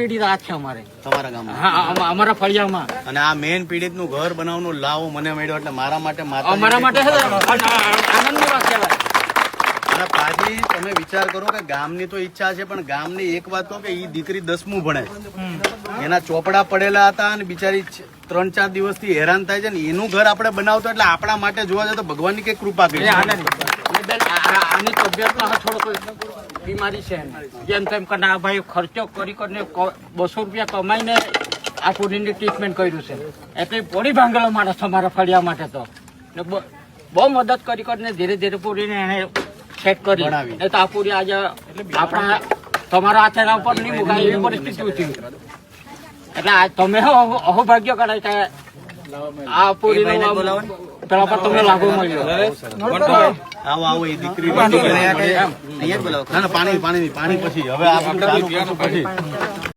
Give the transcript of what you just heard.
પીડિત આ છે અમારે. તમારા ગામમાં? હા અમ- અમારા ફળિયામાં. અને આ મેન પીડિતનું ઘર બનાવવાનું લાવો મને મળ્યો એટલે મારા માટે અમારા માટે છે ને? આનંદની વાત કહેવાય. અને પાછી તમે વિચાર કરો કે ગામની તો ઈચ્છા છે પણ ગામની એક વાત કહો કે ઈ દીકરી દસમું ભણે. એના ચોપડા પડેલા હતા અને બિચારી છ- ત્રણ ચાર દિવસથી હેરાન થાય છે ને એનું ઘર આપણે બનાવતો એટલે આપણા માટે જોવા જાય તો ભગવાનની કઈ કૃપા કરી. એ આનંદ અને બેન, આ- આ- આની તબિયતમાં થોડો બીમારી છે જેમ તેમ કરીને આ ભાઈ ખર્ચો કરી કરીને બસો રૂપિયા કમાઈને આ પૂરીની ટ્રીટમેન્ટ કર્યું છે. એટલે પોડી ભાંગેલો માણસ અમારા ફળિયા માટે તો. ને બહુ મદદ કરી કરીને ધીરે ધીરે પૂરીને એને સેટ કરી. એ તો આ પૂરી આજે આપણા તમારા હાથેના ઉપર નહીં મુકાય એવી પરિસ્થિતિ હતી એટલે તમે અહો- અહોભાગ્ય કરાય કે આ પૂરીનો પેલા પર તમને લાભો મળ્યો. આવો આવો એ દીકરી અહીંયા જ બોલાવો. ના ના પાણી પાણી પાણી પછી. હવે આ પછી.